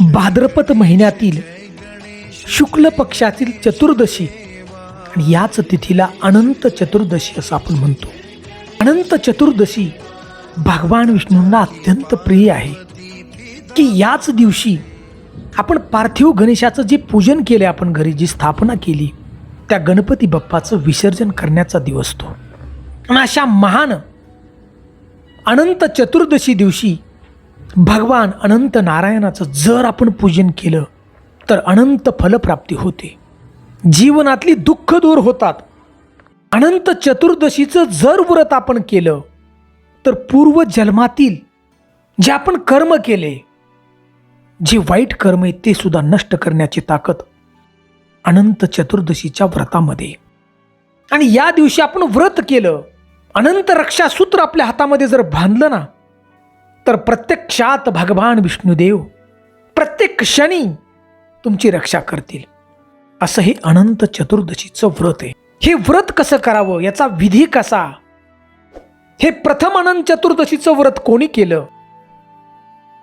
भाद्रपद महिन्यातील शुक्ल पक्षातील चतुर्दशी. आणि याच तिथीला अनंत चतुर्दशी असं आपण म्हणतो. अनंत चतुर्दशी भगवान विष्णूंना अत्यंत प्रिय आहे. की याच दिवशी आपण पार्थिव गणेशाचं जे पूजन केले आपण घरी जी स्थापना केली त्या गणपती बाप्पाचं विसर्जन करण्याचा दिवस तो. आणि अशा महान अनंत चतुर्दशी दिवशी भगवान अनंत नारायणाचं जर आपण पूजन केलं तर अनंत फलप्राप्ती होते. जीवनातली दुःख दूर होतात. अनंत चतुर्दशीचं जर व्रत आपण केलं तर पूर्व जन्मातील जे आपण कर्म केले जे वाईट कर्म आहेत ते सुद्धा नष्ट करण्याची ताकद अनंत चतुर्दशीच्या व्रतामध्ये. आणि या दिवशी आपण व्रत केलं अनंत रक्षासूत्र आपल्या हातामध्ये जर बांधलं ना तर प्रत्यक्षात भगवान विष्णुदेव प्रत्येक क्षणी तुमची रक्षा करतील. असं हे अनंत चतुर्दशीचं व्रत आहे. हे व्रत कसं करावं? याचा विधी कसा? हे प्रथम अनंत चतुर्दशीचं व्रत कोणी केलं?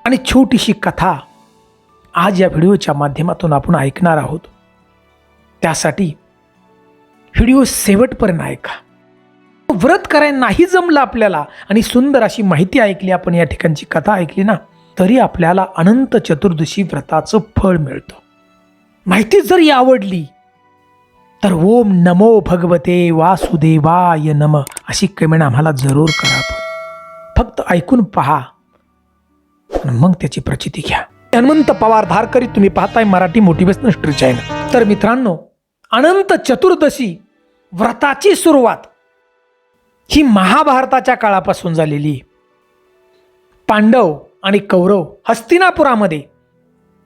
आणि छोटीशी कथा आज या व्हिडिओच्या माध्यमातून आपण ऐकणार आहोत. त्यासाठी व्हिडिओ शेवटपर्यंत ऐका. व्रत करायला नाही जमलं आपल्याला. आणि सुंदर अशी माहिती ऐकली आपण या ठिकाणची कथा ऐकली ना तरी आपल्याला अनंत चतुर्दशी व्रताचं फळ मिळतं. माहिती जरी आवडली तर ओम नमो भगवते वासुदेवाय नम अशी कमेंट आम्हाला जरूर करा आपण. फक्त ऐकून पहा आणि मग त्याची प्रचिती घ्या. हनुमंत पवार धारकरी तुम्ही पाहताय मराठी मोटिवेशनल स्ट्री चॅनल तर मित्रांनो अनंत चतुर्दशी व्रताची सुरुवात. ही महाभारताच्या काळापासून झालेली. पांडव आणि कौरव हस्तिनापुरामध्ये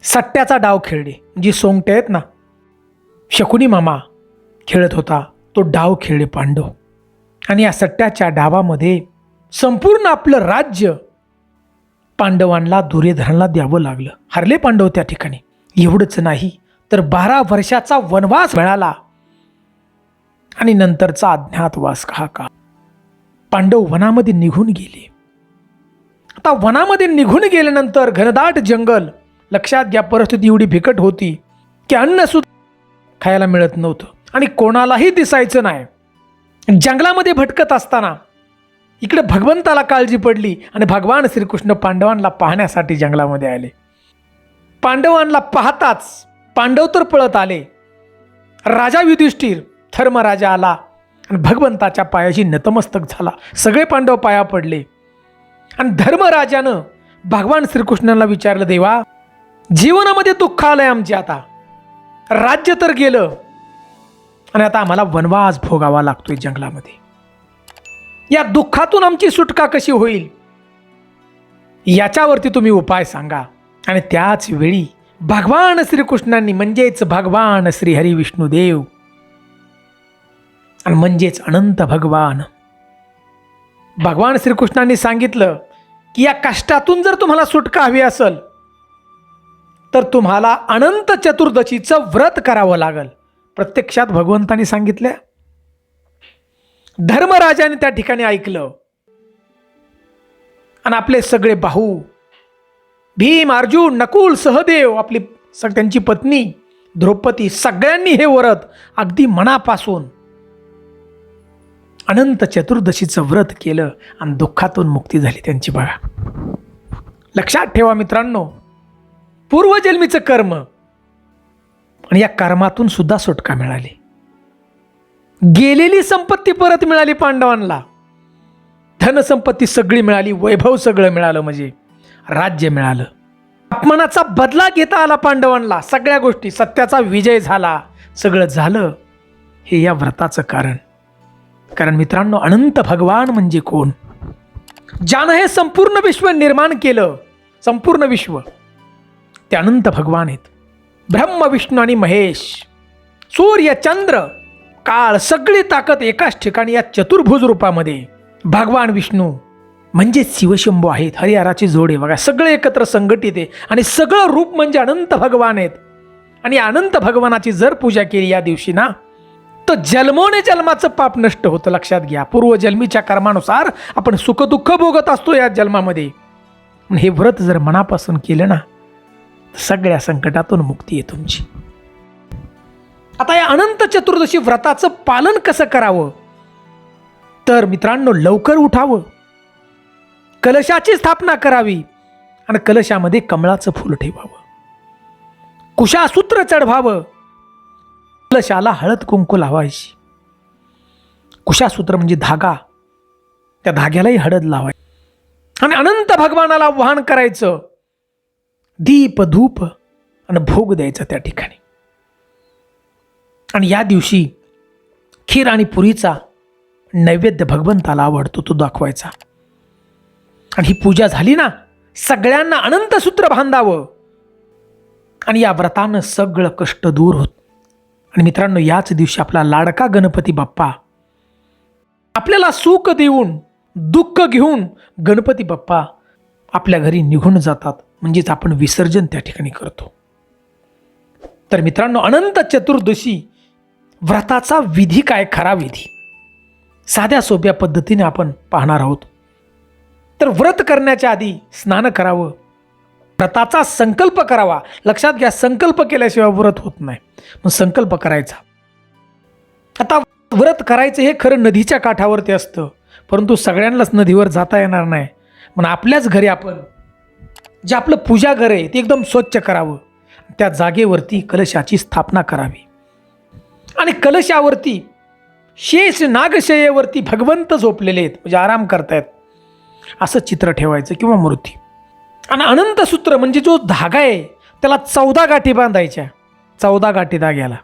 सट्ट्याचा डाव खेळले. जी सोंगटे आहेत ना शकुनी मामा खेळत होता तो डाव खेळले पांडव. आणि या सट्ट्याच्या डावामध्ये संपूर्ण आपलं राज्य पांडवांना दुर्योधनाला द्यावं लागलं. हरले पांडव त्या ठिकाणी. एवढंच नाही तर बारा वर्षाचा वनवास मिळाला. आणि नंतरचा अज्ञातवास हा का पांडव वनामध्ये निघून गेले. आता वनामध्ये निघून गेल्यानंतर घनदाट जंगल लक्षात घ्या परिस्थिती एवढी बिकट होती की अन्न सुद्धा खायला मिळत नव्हतं आणि कोणालाही दिसायचं नाही. जंगलामध्ये भटकत असताना इकडे भगवंताला काळजी पडली आणि भगवान श्रीकृष्ण पांडवांना पाहण्यासाठी जंगलामध्ये आले. पांडवांना पाहताच पांडव तर पळत आले. राजा युधिष्ठिर धर्मराजा आला. आणि भगवंताच्या पायाशी नतमस्तक झाला. सगळे पांडव पाया पडले. आणि धर्मराजानं भगवान श्रीकृष्णाला विचारलं देवा जीवनामध्ये दुःख आलंय आमचे आता. राज्य तर गेलं. आणि आता आम्हाला वनवास भोगावा लागतोय जंगलामध्ये. या दुःखातून आमची सुटका कशी होईल? याच्यावरती तुम्ही उपाय सांगा. आणि त्याच वेळी भगवान श्रीकृष्णांनी म्हणजेच भगवान श्रीहरी विष्णुदेव आणि म्हणजेच अनंत भगवान. भगवान श्रीकृष्णांनी सांगितलं की या कष्टातून जर तुम्हाला सुटका हवी असेल तर तुम्हाला अनंत चतुर्दशीचं व्रत करावं लागेल. प्रत्यक्षात भगवंतांनी सांगितलं. धर्मराजाने त्या ठिकाणी ऐकलं. आणि आपले सगळे भाऊ भीम अर्जुन नकुल सहदेव आपली सग त्यांची पत्नी द्रौपदी सगळ्यांनी हे व्रत अगदी मनापासून अनंत चतुर्दशीचं व्रत केलं आणि दुःखातून मुक्ती झाली त्यांची बघा लक्षात ठेवा मित्रांनो पूर्वजन्मीचं कर्म आणि या कर्मातून सुद्धा सुटका मिळाली. गेलेली संपत्ती परत मिळाली पांडवांना. धनसंपत्ती सगळी मिळाली वैभव सगळं मिळालं म्हणजे राज्य मिळालं. अपमानाचा बदला घेता आला पांडवांना. सगळ्या गोष्टी सत्याचा विजय झाला. सगळं झालं हे या व्रताचं कारण. कारण मित्रांनो अनंत भगवान म्हणजे कोण? ज्यानं हे संपूर्ण विश्व निर्माण केलं संपूर्ण विश्व ते अनंत भगवान आहेत. ब्रह्म विष्णू आणि महेश सूर्य चंद्र काळ सगळी ताकद एकाच ठिकाणी या चतुर्भुज रूपामध्ये. भगवान विष्णू म्हणजे शिवशंभू आहेत हरिहराची जोड आहे. बघा सगळे एकत्र संघटित आहे आणि सगळं रूप म्हणजे अनंत भगवान आहेत. आणि अनंत भगवानाची जर पूजा केली या दिवशी ना तर जन्मोने जन्माचं पाप नष्ट होतं लक्षात घ्या. पूर्वजन्मीच्या कर्मानुसार आपण सुखदुःख भोगत असतो या जन्मामध्ये. पण हे व्रत जर मनापासून केलं ना सगळ्या संकटातून मुक्ती आहे तुमची. आता या अनंत चतुर्दशी व्रताचं पालन कसं करावं? तर मित्रांनो लवकर उठावं. कलशाची स्थापना करावी आणि कलशामध्ये कमळाचं फूल ठेवावं. कुशासूत्र चढवावं. कलशाला हळद कुंकू लावायची. कुशासूत्र म्हणजे धागा. त्या धाग्यालाही हळद लावायची. आणि अनंत भगवानाला आव्हान करायचं. दीप धूप आणि भोग द्यायचा त्या ठिकाणी. आणि या दिवशी खीर आणि पुरीचा नैवेद्य भगवंताला आवडतो तो दाखवायचा. आणि ही पूजा झाली ना सगळ्यांना अनंत सूत्र बांधावं. आणि या व्रतानं सगळं कष्ट दूर होतं. आणि मित्रांनो याच दिवशी आपला लाडका गणपती बाप्पा आपल्याला सुख देऊन दुःख घेऊन गणपती बाप्पा आपल्या घरी निघून जातात. म्हणजेच आपण विसर्जन त्या ठिकाणी करतो. तर मित्रांनो अनंत चतुर्दशी व्रताचा विधी काय? खरा विधी. साध्या सोप्या पद्धतीने आपण पाहणार आहोत. तर व्रत करण्याच्या आधी स्नान करावं. व्रताचा संकल्प करावा. लक्षात घ्या संकल्प केल्याशिवाय व्रत होत नाही. मग संकल्प करायचा. आता व्रत करायचं हे खरं नदीच्या काठावरती असतं. परंतु सगळ्यांनाच नदीवर जाता येणार नाही. म्हणून आपल्याच घरी आपण जे आपलं पूजा घर आहे ते एकदम स्वच्छ करावं. त्या जागेवरती कलशाची स्थापना करावी. आणि कलशावरती शेष नागशयेवरती भगवंत झोपलेले आहेत. म्हणजे आराम करतायत. असं चित्र ठेवायचं किंवा मूर्ती. आणि अनंतसूत्र म्हणजे जो धागा आहे त्याला चौदा गाठी बांधायच्या. चौदा गाठी धाग्याला.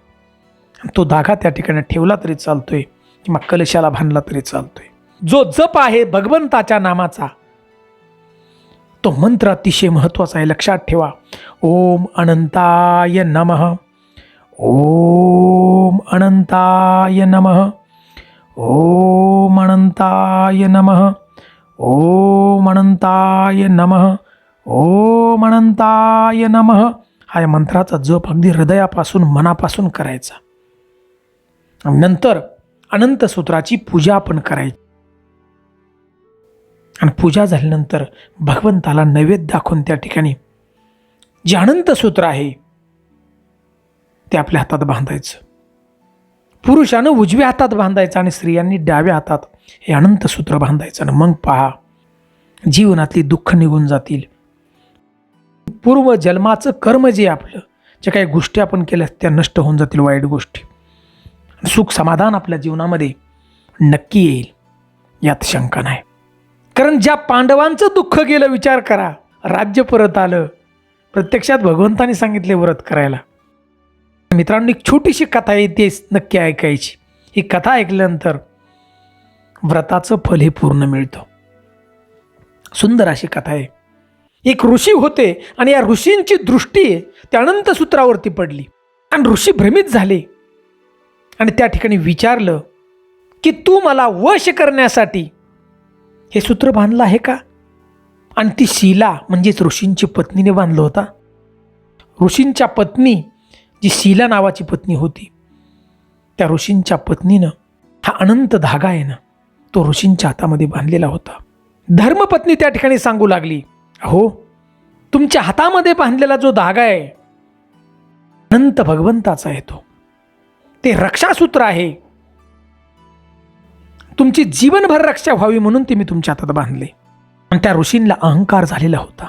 तो धागा त्या ठिकाणी ठेवला तरी चालतोय किंवा कलशाला बांधला तरी चालतोय. जो जप आहे भगवंताच्या नामाचा तो मंत्र अतिशय महत्त्वाचा आहे. लक्षात ठेवा. ओम अनंताय नमः. ओम अनंताय नमः. ओम अनंताय नमः. ओम अनंताय नमः. ओम अनंताय नमः. हा या मंत्राचा जप अगदी हृदयापासून मनापासून करायचा. नंतर अनंत सूत्राची पूजा आपण करायची. आणि पूजा झाल्यानंतर भगवंताला नैवेद्य दाखवून त्या ठिकाणी जे अनंत सूत्र आहे ते आपल्या हातात बांधायचं. पुरुषानं उजव्या हातात बांधायचं आणि स्त्रियांनी डाव्या हातात हे अनंत सूत्र बांधायचं. आणि मग पहा जीवनातली दुःख निघून जातील. पूर्व जन्माचं कर्म जे आपलं ज्या काही गोष्टी आपण केल्या त्या नष्ट होऊन जातील वाईट गोष्टी. सुख समाधान आपल्या जीवनामध्ये नक्की येईल यात शंका नाही. कारण ज्या पांडवांचं दुःख गेलं विचार करा. राज्य परत आलं. प्रत्यक्षात भगवंतांनी सांगितले व्रत करायला. मित्रांनो एक छोटीशी कथा आहे ते नक्की ऐकायची. ही कथा ऐकल्यानंतर व्रताचं फल हे पूर्ण मिळतं. सुंदर अशी कथा आहे. एक ऋषी होते आणि या ऋषींची दृष्टी त्या अनंत सूत्रावरती पडली. आणि ऋषी भ्रमित झाले. आणि त्या ठिकाणी विचारलं की तू मला वश करण्यासाठी हे सूत्र बांधलं आहे का? आणि ती शीला म्हणजेच ऋषींची पत्नीने बांधलं होता. ऋषींच्या पत्नी जी शीला नावाची पत्नी होती त्या ऋषींच्या पत्नीनं हा अनंत धागा आहे ना तो ऋषींच्या हातामध्ये बांधलेला होता. धर्मपत्नी त्या ठिकाणी सांगू लागली हो तुमच्या हातामध्ये बांधलेला जो धागा आहे अनंत भगवंताचा आहे तो. ते रक्षासूत्र आहे. तुमची जीवनभर रक्षा व्हावी म्हणून ते मी तुमच्या हातात बांधले. आणि त्या ऋषींला अहंकार झालेला होता.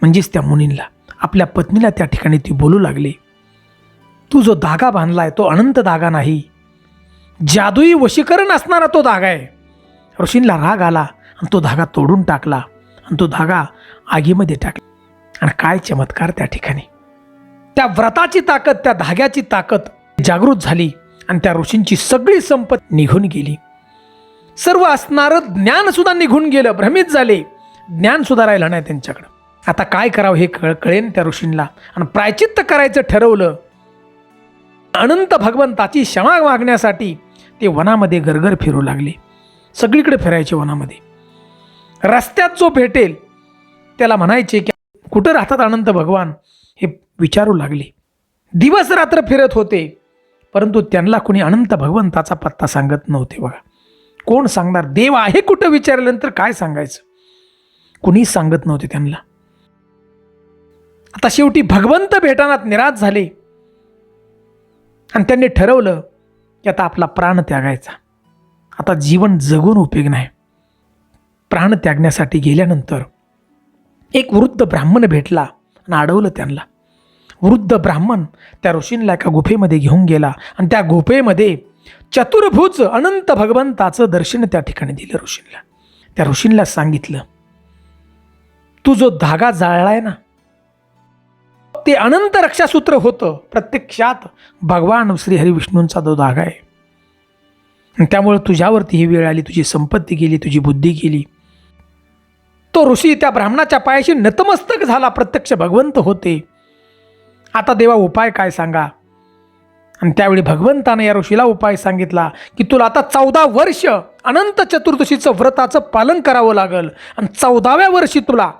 म्हणजेच त्या मुनींला आपल्या पत्नीला त्या ठिकाणी ती बोलू लागली तू जो धागा बांधला आहे तो अनंत धागा नाही. जादुई वशीकरण असणारा तो धागा आहे. ऋषींला राग आला आणि तो धागा तोडून टाकला. आणि तो धागा आगीमध्ये टाकला. आणि काय चमत्कार त्या ठिकाणी. त्या व्रताची ताकद त्या धाग्याची ताकद जागृत झाली आणि त्या ऋषींची सगळी संपत निघून गेली. सर्व असणारं ज्ञानसुद्धा निघून गेलं भ्रमित झाले. ज्ञानसुद्धा राहिलं नाही त्यांच्याकडं. आता काय करावं हे कळ कळेन त्या ऋषींना आणि प्रायचित्त करायचं ठरवलं. अनंत भगवंताची क्षमा मागण्यासाठी ते वनामध्ये गरगर फिरू लागले. सगळीकडे फिरायचे वनामध्ये. रस्त्यात जो भेटेल त्याला म्हणायचे की कुठं राहतात अनंत भगवान? हे विचारू लागले. दिवस रात्र फिरत होते परंतु त्यांना कुणी अनंत भगवंताचा पत्ता सांगत नव्हते बघा. कोण सांगणार? देव आहे कुठं विचारल्यानंतर काय सांगायचं? कुणीच सांगत नव्हते त्यांना. आता शेवटी भगवंत भेटानात निराश झाले. आणि त्यांनी ठरवलं की आता आपला प्राण त्यागायचा. आता जीवन जगून उपयोग नाही. प्राण त्यागण्यासाठी गेल्यानंतर एक वृद्ध ब्राह्मण भेटला आणि अडवलं त्यांना. वृद्ध ब्राह्मण त्या ऋषींना एका गुफेमध्ये घेऊन गेला आणि त्या गुफेमध्ये चतुर्भुज अनंत भगवंताचं दर्शन त्या ठिकाणी दिलं ऋषींना. त्या ऋषींना सांगितलं तू जो धागा जाळलाय ना ते अनंत रक्षासूत्र होतं. प्रत्यक्षात भगवान श्री विष्णूंचा जो धागा आहे. त्यामुळं त्यामुळे तुझ्यावरती ही वेळ आली तुझी संपत्ती गेली तुझी बुद्धी गेली. तो ऋषी त्या ब्राह्मणाच्या पायाशी नतमस्तक झाला प्रत्यक्ष भगवंत होते. आता देवा उपाय काय सांगा? आणि त्यावेळी भगवंतानं या ऋषीला उपाय सांगितला की तुला आता चौदा वर्ष अनंत चतुर्दशीचं व्रताचं पालन करावं लागल आणि चौदाव्या वर्षी तुला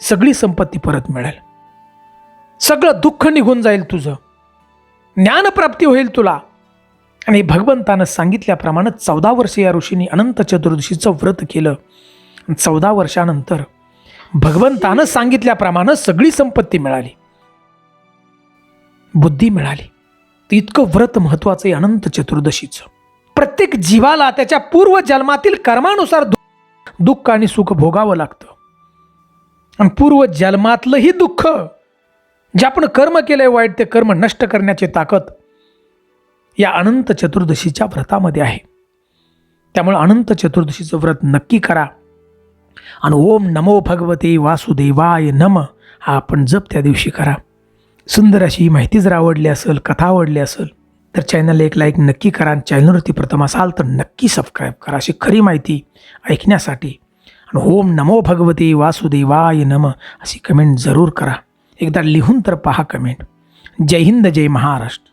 सगळी संपत्ती परत मिळेल. सगळं दुःख निघून जाईल तुझं. ज्ञानप्राप्ती होईल तुला. आणि भगवंतानं सांगितल्याप्रमाणे चौदा वर्ष या ऋषींनी अनंत चतुर्दशीचं व्रत केलं. चौदा वर्षानंतर भगवंतानं सांगितल्याप्रमाणे सगळी संपत्ती मिळाली. बुद्धी मिळाली. तर इतकं व्रत महत्वाचं आहे अनंत चतुर्दशीचं. प्रत्येक जीवाला त्याच्या पूर्व जन्मातील कर्मानुसार दु- दुःख आणि सुख भोगावं लागतं. आणि पूर्व जन्मातलंही दुःख जे आपण कर्म केलंय वाईट ते कर्म नष्ट करण्याची ताकद या अनंत चतुर्दशीच्या व्रतामध्ये आहे. त्यामुळे अनंत चतुर्दशीचं व्रत नक्की करा. आणि ओम नमो भगवते वासुदेवाय नम. हा आपण जप त्या दिवशी करा. सुंदर अशी ही माहिती जर आवडली असेल कथा आवडली असेल तर चॅनलला एक लाईक नक्की करा आणि चॅनलवरती प्रथम असाल तर नक्की सबस्क्राईब करा अशी खरी माहिती ऐकण्यासाठी. आणि ओम नमो भगवते वासुदेवाय नम अशी कमेंट जरूर करा. एकदा लिहून तर पहा कमेंट जय हिंद जय महाराष्ट्र.